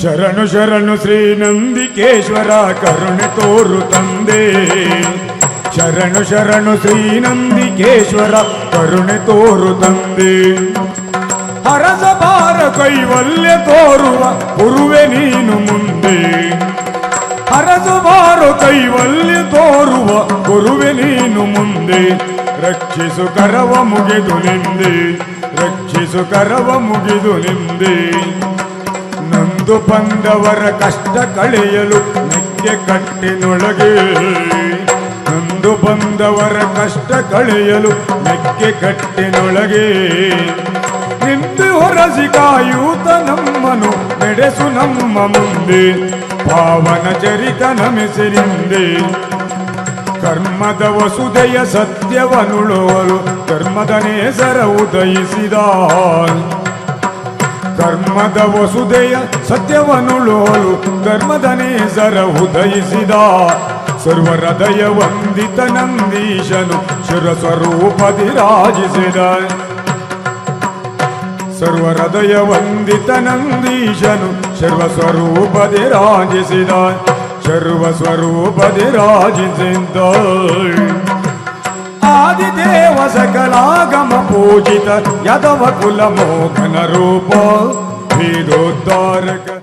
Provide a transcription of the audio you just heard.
ಶರಣು ಶರಣು ಶ್ರೀ ನಂದಿಕೇಶ್ವರ ಕರುಣೆ ತೋರು ತಂದೆ ಶರಣು ಶರಣು ಶ್ರೀ ನಂದಿಕೇಶ್ವರ ಕರುಣೆ ತೋರು ತಂದೆ ಹರಸ ಬಾರ ಕೈವಲ್ಯ ತೋರುವ ಗುರುವೆ ನೀನು ಮುಂದೆ ಹರಸು ಬಾರು ಕೈವಲ್ಯ ತೋರುವ ಗುರುವೆ ನೀನು ಮುಂದೆ ರಕ್ಷಿಸು ಕರವ ಮುಗಿದು ನಿಂದೆ ರಕ್ಷಿಸು ಕರವ ಮುಗಿದು ನಿಂದೆ ನೊಂದು ಬಂದವರ ಕಷ್ಟ ಕಳೆಯಲು ನೆಕ್ಕೆ ಕಟ್ಟಿನೊಳಗೆ. ಬಂದು ಬಂದವರ ಕಷ್ಟ ಕಳೆಯಲು ನೆಕ್ಕೆ ಕಟ್ಟಿನೊಳಗೆ. ನಿಂತು ಹೊರಸಿ ಕಾಯೂತ ನಮ್ಮನು ನಡೆಸು ನಮ್ಮ ಮುಂದೆ. ಪಾವನ ಚರಿತ ನಮಿಸಿರಿಂದೆ ಕರ್ಮದ ವಸುದೆಯ ಸತ್ಯವನುಳುವಲು ಕರ್ಮದ ನೇಸರ ಉದಯಿಸಿದ ಕರ್ಮದ ವಸುದೆಯ ಸತ್ಯವನುಳುವಲು ಧರ್ಮದ ನೇಸರ ಉದಯಿಸಿದ ಸರ್ವಹೃದಯ ವಂದಿತ ನಂದೀಶನು ಶಿರಸ್ವರೂಪದಿ ರಾಜಿಸಿದ ಸರ್ವಹೃದಯ ವಂದಿತ ನಂದೀಶನು ಸರ್ವಸ್ವರೂಪದಿ ರಾಜಿಸಿದ ಸರ್ವಸ್ವರೂಪದಿ ರಾಜಿಸಿದ್ದ ಆದಿದೇವ ಸಕಲಾಗಮ ಪೂಜಿತ ಯದವ ಕುಲ ಮೋಹನ ರೂಪ दौर